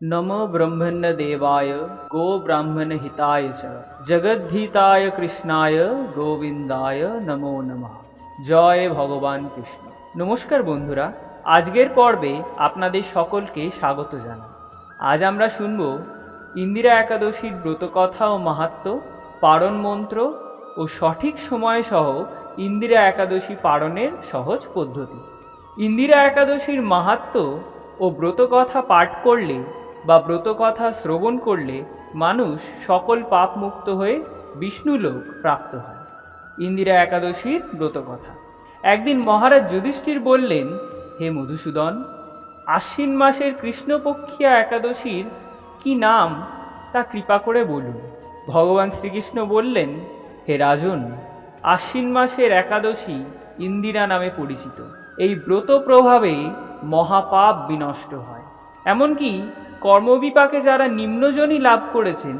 नमो ब्रह्मण्यदेवाय गोब्राह्मणहिताय च जगद्धिताय কৃষ্ণায় গোবিন্দায় নমো নমঃ জয় ভগবান কৃষ্ণ নমস্কার বন্ধুরা আজকের পর্বে আপনাদের সকলকে স্বাগত জানাই আজ আমরা শুনব ইন্দিরা একাদশীর ব্রতকথা ও মাহাত্ম্য পারণ মন্ত্র ও সঠিক সময় সহ ইন্দিরা একাদশী পালনের সহজ পদ্ধতি ইন্দিরা একাদশীর মাহাত্ম্য ও ব্রতকথা পাঠ করলে বা ব্রতকথা শ্রবণ করলে মানুষ সকল পাপ মুক্ত হয়ে বিষ্ণুলোক প্রাপ্ত হয়। ইন্দিরা একাদশীর ব্রতকথা। একদিন মহারাজ যুধিষ্ঠির বললেন, হে মধুসূদন, আশ্বিন মাসের কৃষ্ণপক্ষিয়া একাদশীর কি নাম তা কৃপা করে বলুন। ভগবান শ্রীকৃষ্ণ বললেন, হে রাজন, আশ্বিন মাসের একাদশী ইন্দিরা নামে পরিচিত। এই ব্রত প্রভাবে মহাপাপ বিনষ্ট হয়। এমনকি কর্মবিপাকে যারা নিম্নজনই লাভ করেছেন,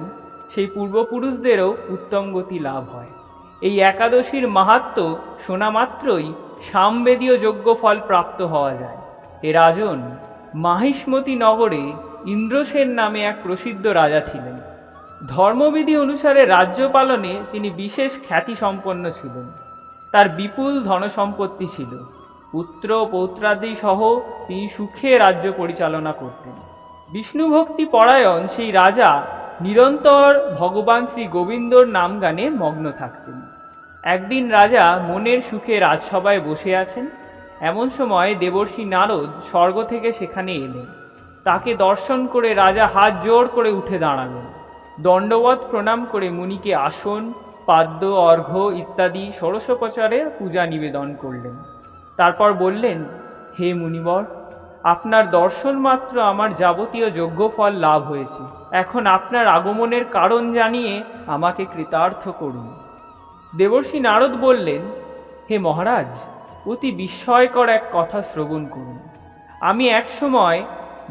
সেই পূর্বপুরুষদেরও উত্তম গতি লাভ হয়। এই একাদশীর মাহাত্ম শোনা মাত্রই সামবেদীয় যোগ্য ফল প্রাপ্ত হওয়া যায়। এ রাজন মাহিষ্মতি নগরে ইন্দ্রসেন নামে এক প্রসিদ্ধ রাজা ছিলেন। ধর্মবিধি অনুসারে রাজ্য পালনে তিনি বিশেষ খ্যাতি সম্পন্ন ছিলেন। তার বিপুল ধনসম্পত্তি ছিল। পুত্র পৌত্রাদি সহ তিনি সুখে রাজ্য পরিচালনা করতেন। বিষ্ণু ভক্তি পরায়ণ সেই রাজা নিরন্তর ভগবান শ্রী গোবিন্দর নাম গানে মগ্ন থাকতেন। একদিন রাজা মনের সুখে রাজসভায় বসে আছেন। এমন সময় দেবর্ষি নারদ স্বর্গ থেকে সেখানে এলেন। তাকে দর্শন করে রাজা হাত জোর করে উঠে দাঁড়ালেন। দণ্ডবত প্রণাম করে মুনিকে আসন, পাদ্য, অর্ঘ্য ইত্যাদি ষোড়শোপচারে পূজা নিবেদন করলেন। তারপর বললেন, হে মুনিবর, আপনার দর্শন মাত্র আমার যাবতীয় যোগ্য ফল লাভ হয়েছে। এখন আপনার আগমনের কারণ জানিয়ে আমাকে কৃতার্থ করুন। দেবর্ষী নারদ বললেন, হে মহারাজ, অতি বিস্ময়কর এক কথা শ্রবণ করুন। আমি এক সময়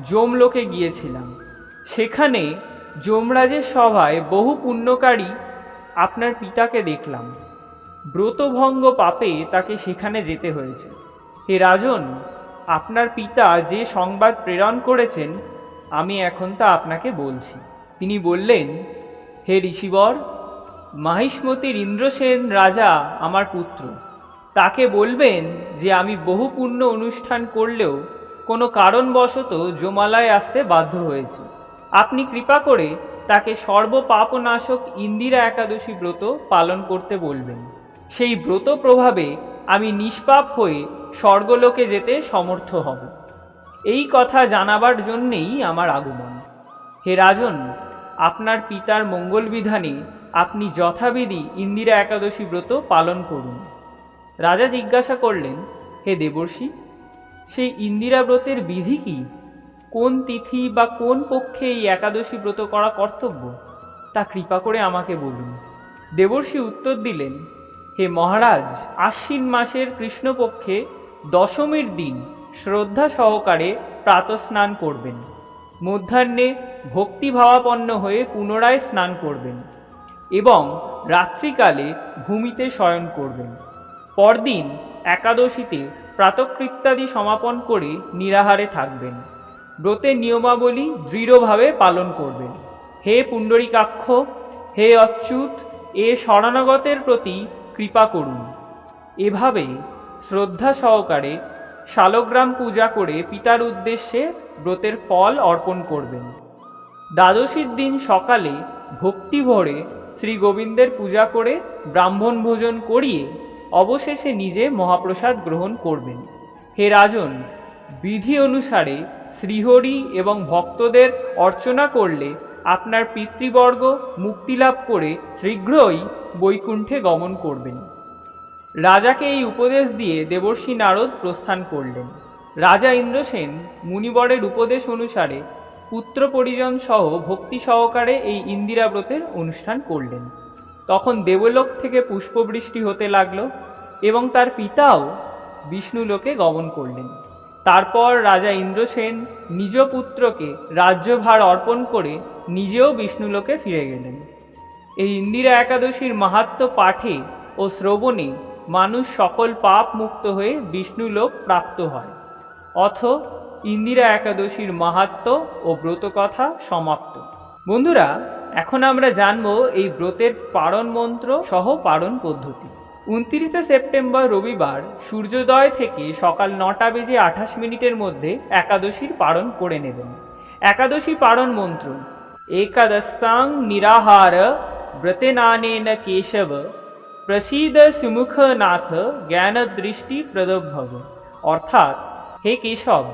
জমলোকে গিয়েছিলাম। সেখানে যমরাজের সভায় বহু পুণ্যকারী আপনার পিতাকে দেখলাম। ব্রতভঙ্গ পাপে তাকে সেখানে যেতে হয়েছে। হে রাজন, আপনার পিতা যে সংবাদ প্রেরণ করেছেন, আমি এখন তা আপনাকে বলছি। তিনি বললেন, হে ঋষিবর মাহিষ্মতির ইন্দ্রসেন রাজা আমার পুত্র, তাকে বলবেন যে আমি বহু পুণ্য অনুষ্ঠান করলেও কোনো কারণবশত জমালায় আসতে বাধ্য হয়েছি। আপনি কৃপা করে তাকে সর্বপাপনাশক ইন্দিরা একাদশী ব্রত পালন করতে বলবেন। সেই ব্রত প্রভাবে আমি নিষ্পাপ হয়ে স্বর্গলোকে যেতে সমর্থ হব। এই কথা জানাবার জন্যেই আমার আগমন। হে রাজন, আপনার পিতার মঙ্গল বিধানে আপনি যথাবিধি ইন্দিরা একাদশী ব্রত পালন করুন। রাজা জিজ্ঞাসা করলেন, হে দেবর্ষী, সেই ইন্দিরা ব্রতের বিধি কি? কোন তিথি বা কোন পক্ষে এই একাদশী ব্রত করা কর্তব্য? তা কৃপা করে আমাকে বলুন। দেবর্ষী উত্তর দিলেন হে মহারাজ, আশ্বিন মাসের কৃষ্ণপক্ষে দশমীর দিন শ্রদ্ধা সহকারে প্রাতস্নান করবেন। মধ্যাহ্নে ভক্তিভাবাপন্ন হয়ে পুনরায় স্নান করবেন এবং রাত্রিকালে ভূমিতে শয়ন করবেন। পরদিন একাদশীতে প্রাতকৃত্যাদি সমাপন করে নিরাহারে থাকবেন। ব্রতের নিয়মাবলী দৃঢ়ভাবে পালন করবেন। হে পুণ্ডরিকাক্ষ, হে অচ্যুত, এ শরণাগতের প্রতি কৃপা করুন। এভাবে শ্রদ্ধা সহকারে শালগ্রাম পূজা করে পিতার উদ্দেশ্যে ব্রতের ফল অর্পণ করবেন। দ্বাদশীর দিন সকালে ভক্তি ভরে শ্রী গোবিন্দের পূজা করে ব্রাহ্মণ ভোজন করিয়ে অবশেষে নিজে মহাপ্রসাদ গ্রহণ করবেন। হে রাজন, বিধি অনুসারে শ্রীহরি এবং ভক্তদের অর্চনা করলে আপনার পিতৃবর্গ মুক্তিলাভ করে শীঘ্রই বৈকুণ্ঠে গমন করবেন। রাজাকে এই উপদেশ দিয়ে দেবর্ষি নারদ প্রস্থান করলেন। রাজা ইন্দ্রসেন মুনিবরের উপদেশ অনুসারে পুত্র পরিজন সহ ভক্তি সহকারে এই ইন্দিরা ব্রতের অনুষ্ঠান করলেন। তখন দেবলোক থেকে পুষ্পবৃষ্টি হতে লাগল এবং তার পিতাও বিষ্ণুলোকে গমন করলেন। তারপর রাজা ইন্দ্রসেন নিজ পুত্রকে রাজ্যভার অর্পণ করে নিজেও বিষ্ণুলোকে ফিরে গেলেন। এই ইন্দিরা একাদশীর মাহাত্ম পাঠে ও শ্রবণে মানুষ সকল পাপ মুক্ত হয়ে বিষ্ণুলোক প্রাপ্ত হয়। অথ ইন্দিরা একাদশীর মাহাত্ম্য ও ব্রত কথা সমাপ্ত। বন্ধুরা, এখন আমরা জানব এই ব্রতের পারণ মন্ত্র সহ পারণ পদ্ধতি। উনত্রিশে সেপ্টেম্বর রবিবার সূর্যোদয় থেকে সকাল নটা বেজে আঠাশ মিনিটের মধ্যে একাদশীর পারণ করে নেবেন। একাদশী পারণ মন্ত্র, একাদশাং নিরাহার ব্রতেনানেন কেশব, প্রসীদ সুমুখনাথ জ্ঞান দৃষ্টি প্রদভব। অর্থাৎ, হে কেশব,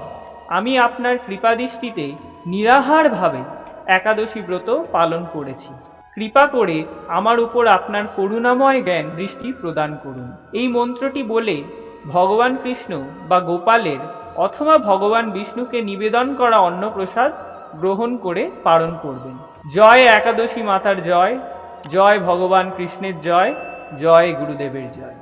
আমি আপনার কৃপাদৃষ্টিতে নিরাহারভাবে একাদশী ব্রত পালন করেছি। কৃপা করে আমার উপর আপনার করুণাময় জ্ঞান দৃষ্টি প্রদান করুন। এই মন্ত্রটি বলে, ভগবান কৃষ্ণ বা গোপালের অথবা ভগবান বিষ্ণুকে নিবেদন করা অন্নপ্রসাদ গ্রহণ করে পালন করবেন। জয় একাদশী মাতার জয় জয় ভগবান কৃষ্ণের জয় জয় গুরুদেবের জয়।